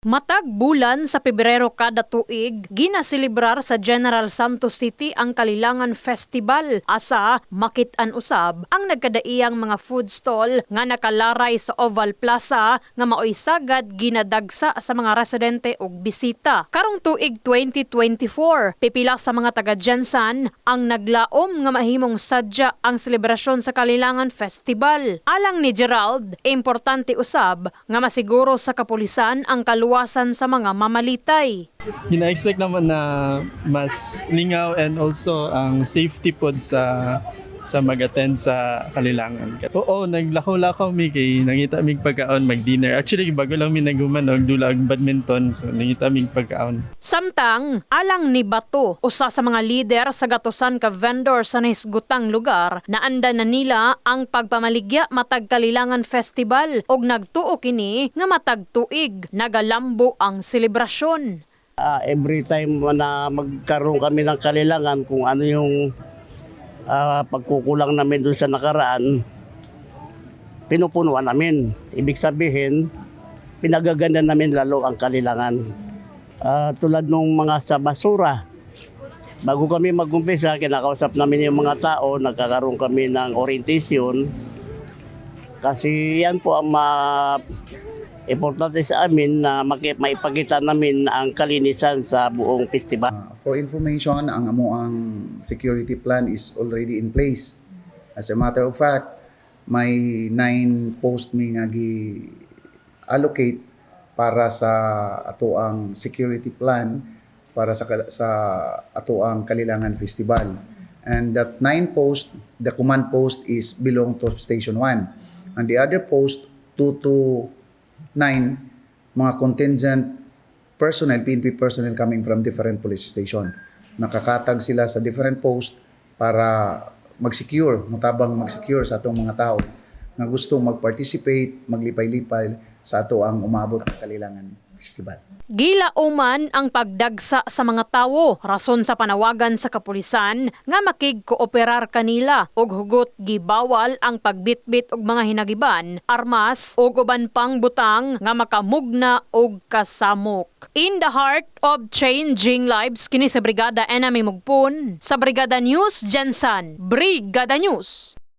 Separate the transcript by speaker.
Speaker 1: Matag bulan sa Pebrero kada tuig, ginaselebrar sa General Santos City ang Kalilangan Festival. Asa, makitan usab ang nagkadaiyang mga food stall nga nakalaray sa Oval Plaza nga maoy sagad ginadagsa sa mga residente ug bisita. Karong tuig 2024, pipila sa mga taga Jensan ang naglaom nga mahimong sadya ang selebrasyon sa Kalilangan Festival. Alang ni Gerald, importante usab nga masiguro sa kapulisan ang kaluwasan sa mga mamalitay.
Speaker 2: Gina-expect naman na mas lingaw and also ang safety pod sa sa mag-attend sa kalilangan. Oo, naglakaw-lakaw mi kay nangita mig pagkaon mag-dinner. Actually, bago lang mi naguman og dula og badminton, so nangita mig pagkaon.
Speaker 1: Samtang, alang ni Bato, usa sa mga lider sa gatusan ka vendor sa nahisgutang lugar, naanda na nila ang pagpamaligya matag Kalilangan Festival og nagtuo kini nga matag tuig nagalambo ang selebrasyon.
Speaker 3: Ah, every time na magkaroon kami ng kalilangan kung ano yung ah, pagkukulang namin doon sa nakaraan, pinupunuan namin. Ibig sabihin, pinagaganda namin lalo ang kalilangan. Ah, tulad nung mga sa basura, bago kami mag-umpisa, kinakausap namin yung mga tao, nagkakaroon kami ng orientation. Kasi yan po ang ma importante sa amin na maipakita namin ang kalinisan sa buong festival.
Speaker 4: Uh, for information, ang amo ang security plan is already in place. As a matter of fact, may nine post mi nga gi allocate para sa ato ang security plan para sa sa ato ang Kalilangan Festival. And that nine post, the command post is belong to Station 1. And the other post, 2 to 9, mga contingent personnel, PNP personnel coming from different police station. Nakakatag sila sa different post para mag-secure, matabang mag-secure sa atong mga tao na gustong mag-participate, maglipay-lipay sa ato ang umabot ng Kalilangan Festival.
Speaker 1: Gila uman ang pagdagsa sa mga tawo rason sa panawagan sa kapulisan nga makig-kooperar kanila og hugot gibawal ang pagbitbit og mga hinagiban, armas ug uban pang butang nga makamugna og kasamok. In the heart of changing lives kini sa Brigada Enemy Mugpon sa Brigada News Jensen. Brigada News.